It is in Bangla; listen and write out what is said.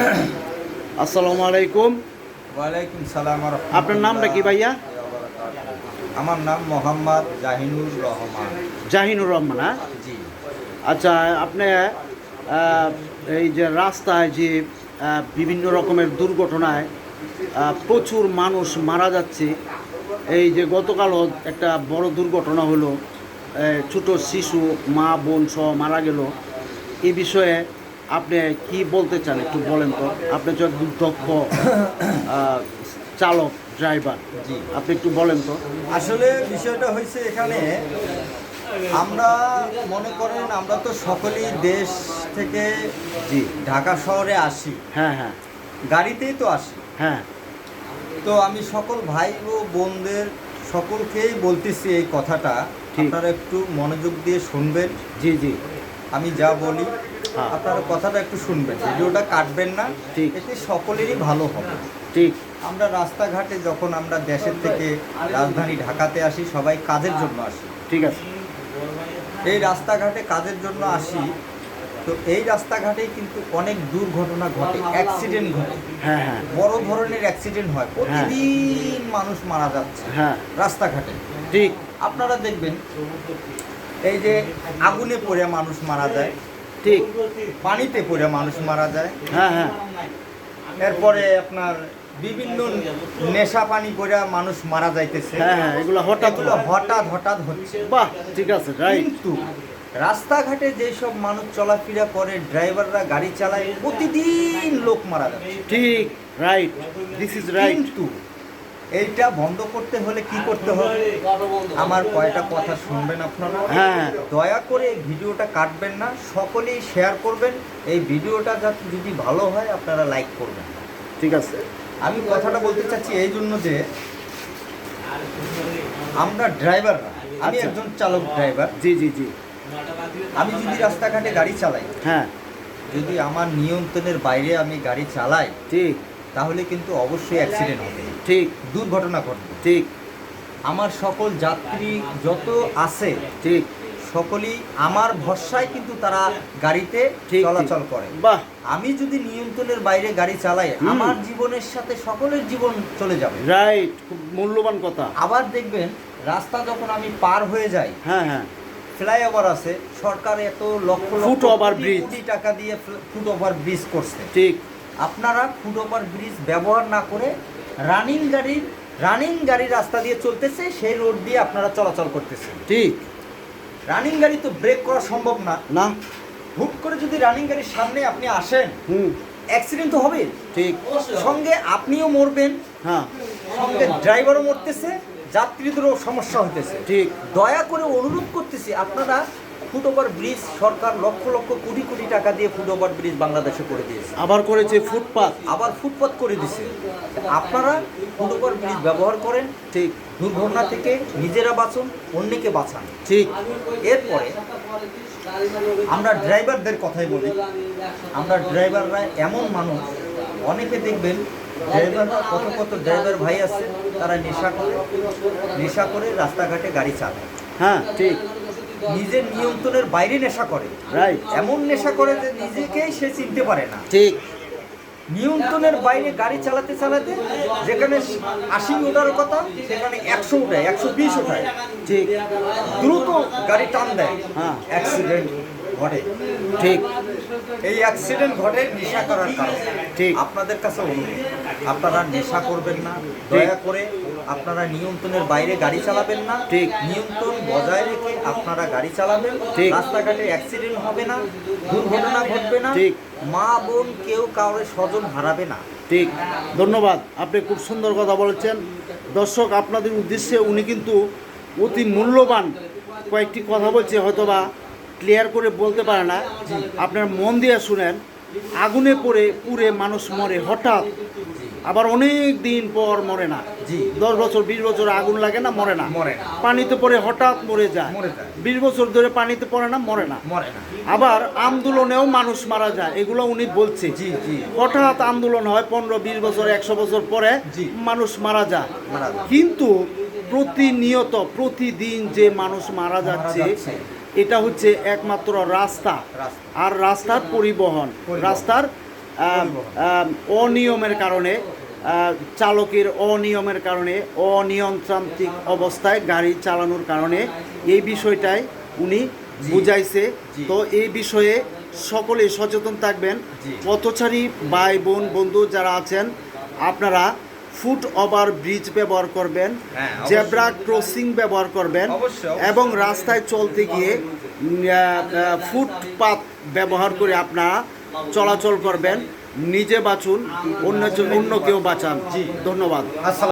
আসসালামু আলাইকুম। ওয়ালাইকুম সালাম আপনার নামটা কি ভাইয়া? আমার নাম মোহাম্মদ জাহিনুর রহমান। জাহিনুর রহমান হ্যাঁ? জি। আচ্ছা আপনি এই যে রাস্তায় যে বিভিন্ন রকমের দুর্ঘটনায় প্রচুর মানুষ মারা যাচ্ছে এই যে গতকালও একটা বড় দুর্ঘটনা হলো ছোট শিশু মা বোন সহ মারা গেল। এ বিষয়ে আপনি কি বলতে চান একটু বলেন তো? আপনি তো একদম দক্ষ চালক ড্রাইভার জি। আপনি একটু বলেন তো। আসলে বিষয়টা হয়েছে এখানে আমরা মনে করেন আমরা তো সকলেই দেশ থেকে জি। ঢাকা শহরে আসি। হ্যাঁ হ্যাঁ। গাড়িতেই তো আসি। হ্যাঁ। তো আমি সকল ভাই ও বোনদের সকলকেই বলতেছি এই কথাটা। আপনারা একটু মনোযোগ দিয়ে শুনবেন। জি জি। আমি যা বলি। আপনারা কথাটা একটু শুনবেন ভিডিওটা কাটবেন না ঠিক। এতে সকলেরই ভালো হবে। ঠিক। আমরা রাস্তাঘাটে যখন আমরা দেশের থেকে রাজধানী ঢাকাতে আসি সবাই কাজের জন্য আসি। ঠিক আছে। এই রাস্তাঘাটে কাজের জন্য আসি তো এই রাস্তাঘাটেই কিন্তু অনেক দুর্ঘটনা ঘটে অ্যাক্সিডেন্ট ঘটে। হ্যাঁ হ্যাঁ। বড় ধরনের অ্যাক্সিডেন্ট হয়। প্রতিদিন মানুষ মারা যাচ্ছে হ্যাঁ। রাস্তাঘাটে। ঠিক। আপনারা দেখবেন এই যে আগুনে পড়ে মানুষ মারা যায় ঠিক। পানিতে পড়ে মানুষ মারা যায়। হ্যাঁ হ্যাঁ। এরপরে আপনার বিভিন্ন নেশা পানি করে মানুষ মারা যাইতেছে। হ্যাঁ হ্যাঁ এগুলো হঠাৎ হঠাৎ হঠাৎ হচ্ছে। বাহ ঠিক আছে রাইট কিন্তু রাস্তাঘাটে যেসব মানুষ চলাফেরা করে ড্রাইভাররা গাড়ি চালায় প্রতিদিন লোক মারা যাচ্ছে। ঠিক রাইট দিস ইজ রাইট কিন্তু এইটা বন্ধ করতে হলে কি করতে হবে? আমার কয়টা কথা শুনবেন আপনারা? হ্যাঁ। দয়া করে এই ভিডিওটা কাটবেন না সকলেই শেয়ার করবেন। এই ভিডিওটা যাতে যদি ভালো হয় আপনারা লাইক করবেন। ঠিক আছে। আমি কথাটা বলতে চাচ্ছি এই জন্য যে আমরা ড্রাইভাররা আমি আচ্ছা। একজন চালক ড্রাইভার জি জি জি। আমি যদি রাস্তাঘাটে গাড়ি চালাই হ্যাঁ। যদি আমার নিয়ন্ত্রণের বাইরে আমি গাড়ি চালাই ঠিক তাহলে কিন্তু অবশ্যই অ্যাক্সিডেন্ট হবে। ঠিক। দুর্ঘটনা ঘটবে। ঠিক। আমার সকল যাত্রী যত আছে ঠিক। সকলেই আমার ভরসায় কিন্তু তারা গাড়িতে ঠিক, চলাচল করে। বাহ। আমি যদি নিয়ন্ত্রণের বাইরে গাড়ি চালাই আমার জীবনের সাথে সকলের জীবন চলে যাবে। রাইট খুব মূল্যবান কথা। আবার দেখবেন রাস্তা যখন আমি পার হয়ে যাই হ্যাঁ হ্যাঁ। ফ্লাইওভার আছে সরকার এত lakh lakh foot over bridge. টাকা দিয়ে ফুট ওভার ব্রিজ করছে। ঠিক। আপনারা ফুট ওভার ব্রিজ ব্যবহার না করে রানিং গাড়ির রানিং গাড়ি রাস্তা দিয়ে চলতেছে সেই রোড দিয়ে আপনারা চলাচল করতেছেন। ঠিক। রানিং গাড়ি তো ব্রেক করা সম্ভব না। না। হুট করে যদি রানিং গাড়ির সামনে আপনি আসেন হুম। অ্যাক্সিডেন্ট তো হবে ঠিক। সঙ্গে আপনিও মরবেন হ্যাঁ। সঙ্গে ড্রাইভারও মরতেছে যাত্রীদেরও সমস্যা হইতেছে। ঠিক। দয়া করে অনুরোধ করতেছি আপনারা ফুট ওভার ব্রিজ সরকার লক্ষ লক্ষ কোটি কোটি টাকা দিয়ে ফুট ওভার ব্রিজ বাংলাদেশে করে দিয়েছে। আবার করেছে ফুটপাত। আবার ফুটপাত করে দিছে আপনারা ফুট ওভার ব্রিজ ব্যবহার করেন ঠিক দুর্ঘটনা থেকে নিজেরা বাঁচুন অন্যকে বাঁচান। ঠিক। এরপরে আমরা ড্রাইভারদের কথাই বলি। আমরা ড্রাইভাররা এমন মানুষ অনেকে দেখবেন ড্রাইভাররা কত কত ড্রাইভার ভাই আছে তারা নেশা করে নেশা করে রাস্তাঘাটে গাড়ি চালায়। হ্যাঁ ঠিক। নিজের নিয়ন্ত্রণের বাইরে নেশা করে। রাইট এমন নেশা করে যে নিজেকেই সে চিনতে পারে না। ঠিক। নিয়ন্ত্রণের বাইরে গাড়ি চালাতে চালাতে যেখানে আশি ওঠার কথা সেখানে একশো উঠায় একশো বিশ ওঠায় ঠিক। দ্রুত গাড়ি টান দেয়। হ্যাঁ। অ্যাক্সিডেন্ট ঘটে। ঠিক। এই অ্যাক্সিডেন্ট ঘটে নেশা করার কারণে। ঠিক। আপনাদের কাছে অনুরোধ আপনারা নেশা করবেন না। দয়া করে আপনারা নিয়ন্ত্রণের বাইরে গাড়ি চালাবেন না। ঠিক। নিয়ন্ত্রণ বজায় রেখে আপনারা গাড়ি চালাবেন। ঠিক। রাস্তাঘাটে অ্যাক্সিডেন্ট হবে না দুর্ঘটনা ঘটবে না। ঠিক। মা বোন কেউ কাউরে স্বজন হারাবে না। ঠিক। ধন্যবাদ। আপনি খুব সুন্দর কথা বলেছেন। দর্শক আপনাদের উদ্দেশ্যে উনি কিন্তু অতি মূল্যবান কয়েকটি কথা বলছে হয়তোবা ক্লিয়ার করে বলতে পারে না। আপনার মন দিয়ে শুনেন আগুনে পড়ে পুড়ে মানুষ মরে হঠাৎ আবার অনেক দিন পর মরে না। জি। দশ বছর বিশ বছর আগুন লাগে না মরে না। মরে পানিতে পড়ে হঠাৎ মরে যায়। বিশ বছর ধরে পানিতে পড়ে না মরে না। আবার আন্দোলনেও মানুষ মারা যায় এগুলো উনি বলছে। জি জি। হঠাৎ আন্দোলন হয় পনেরো বিশ বছর একশো বছর পরে। মানুষ মারা যায়। কিন্তু প্রতিনিয়ত প্রতিদিন যে মানুষ মারা যাচ্ছে। এটা হচ্ছে একমাত্র রাস্তা। আর রাস্তার পরিবহন। রাস্তার অনিয়মের কারণে চালকের অনিয়মের কারণে অনিয়ন্ত্রান্তিক অবস্থায় গাড়ি চালানোর কারণে এই বিষয়টাই উনি বুঝাইছে। তো এই বিষয়ে সকলেই সচেতন থাকবেন। পথচারী ভাই বোন বন্ধু যারা আছেন আপনারা ফুট ওভার ব্রিজ ব্যবহার করবেন হ্যাঁ, জেব্রা ক্রসিং ব্যবহার করবেন। এবং রাস্তায় চলতে গিয়ে ফুটপাত ব্যবহার করে আপনারা চলাচল করবেন নিজে বাঁচুন অন্য অন্য কেউ বাঁচান জি। ধন্যবাদ